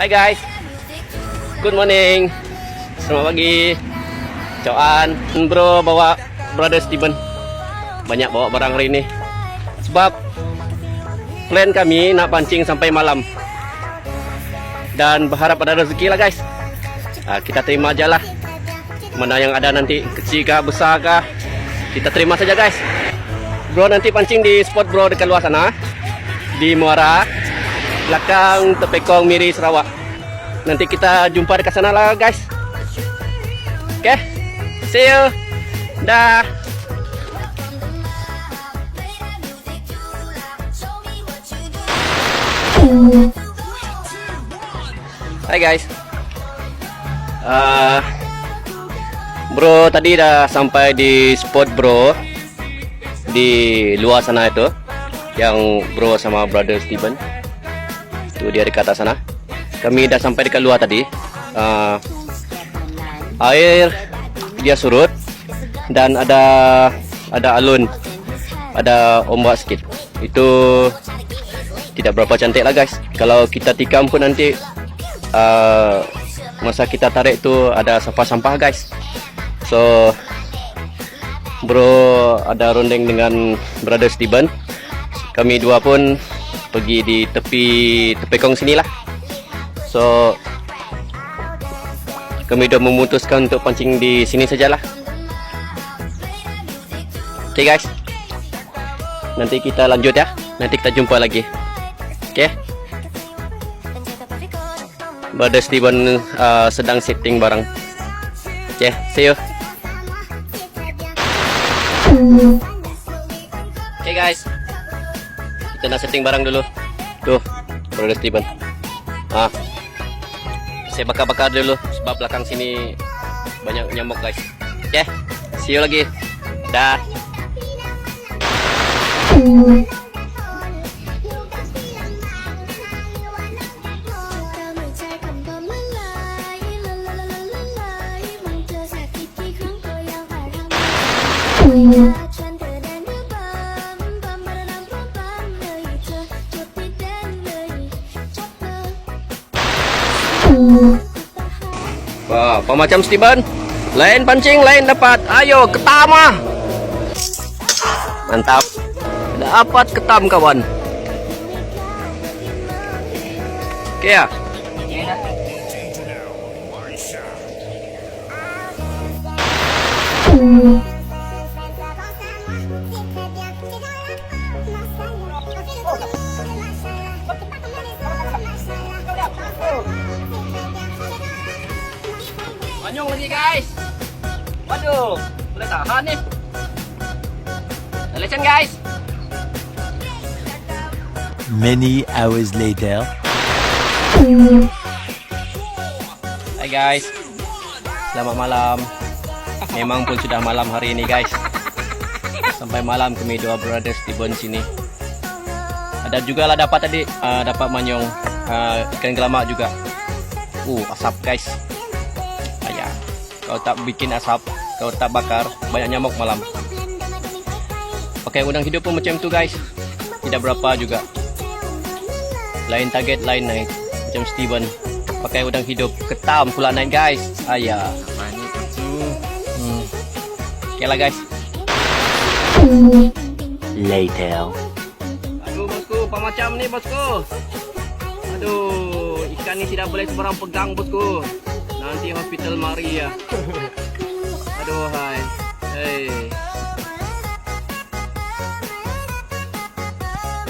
Hai guys. Good morning. Selamat pagi. Coan, bro bawa brother Steven. Banyak bawa barang hari ini. Sebab plan kami nak pancing sampai malam. Dan berharap ada rezeki lah guys. Ah, kita terima aja lah. Mana yang ada nanti kecil kah besar kah. Kita terima saja guys. Bro nanti pancing di spot bro dekat luar sana. Di Muara. Belakang Tepekong Miri Sarawak. Nanti kita jumpa dekat sana lah guys. Okay. See you. Dah. Hai guys. Uh, bro tadi dah sampai di spot bro di luar sana itu yang bro sama brother Steven tu dia dekat atas sana. Kami dah sampai dekat luar tadi. Uh, air dia surut dan ada ada alun. Ada ombak sikit. Itu tidak berapa cantik lah guys. Kalau kita tikam pun nanti uh, masa kita tarik tu ada sampah-sampah guys. So bro ada rondeng dengan brother Steven. Kami dua pun pergi di tepi tepekong sini lah. So kami dah memutuskan untuk pancing di sini sajalah. Okay guys. Nanti kita lanjut ya. Nanti kita jumpa lagi. Okay. Brother Steven uh, sedang setting barang. Okay see you Kita nak setting barang dulu. Tuh Brother Steven. Ah. Saya bakar-bakar dulu Sebab belakang sini Banyak nyamuk guys. Okay See you lagi. Dah Wah, apa macam Steven? Lain pancing, lain dapat. Ayo, ketam ah. Mantap. Dapat ketam kawan. Oke ya. Manyong lagi guys. Waduh, boleh tahan nih. Lesen guys. Many hours later. Hai guys. Selamat malam. Memang pun sudah malam hari ini guys. Sampai malam kami dua brothers Steven sini. Ada juga lah dapat tadi uh, dapat manyong uh, ikan gelamak juga. Uh, asap guys. Kalau tak bikin asap, kalau tak bakar, banyak nyamuk malam. Pakai udang hidup pun macam tu guys. Tidak berapa juga. Lain target, lain naik. Macam Steven. Pakai udang hidup. Ketam pula naik guys. Ayah. Hmm. Hmm. Okay lah guys. Later. Aduh bosku, apa macam ni bosku? Aduh, ikan ni tidak boleh sebarang pegang bosku. Nanti hospital mari ya. Aduh hai. Hey.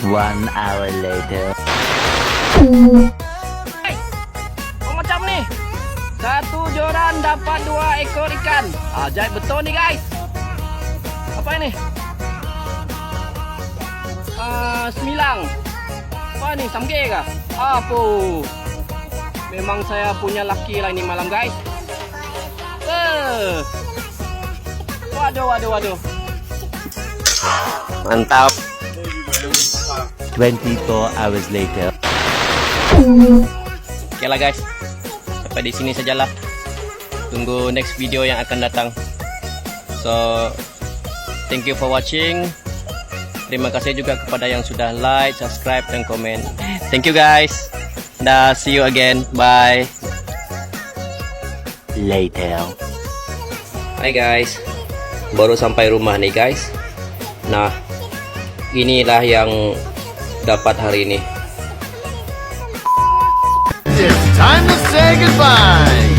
One hour later. Hey. Apa macam ni? Satu joran dapat dua ekor ikan. Ajaib betul ni guys. Apa ini? Ah, semilang. Apa ni? Samge kah? Apa? Memang saya punya laki lah ini malam guys. Eh. Waduh, waduh, waduh. Mantap. 24 hours later. Okay lah guys. Sampai di sini sajalah. Tunggu next video yang akan datang. So, thank you for watching. Terima kasih juga kepada yang sudah like, subscribe dan komen. Thank you guys. Dah, see you again. Bye. Later. Hai guys. Baru sampai rumah nih guys. Nah, inilah yang dapat hari ini. It's time to say goodbye.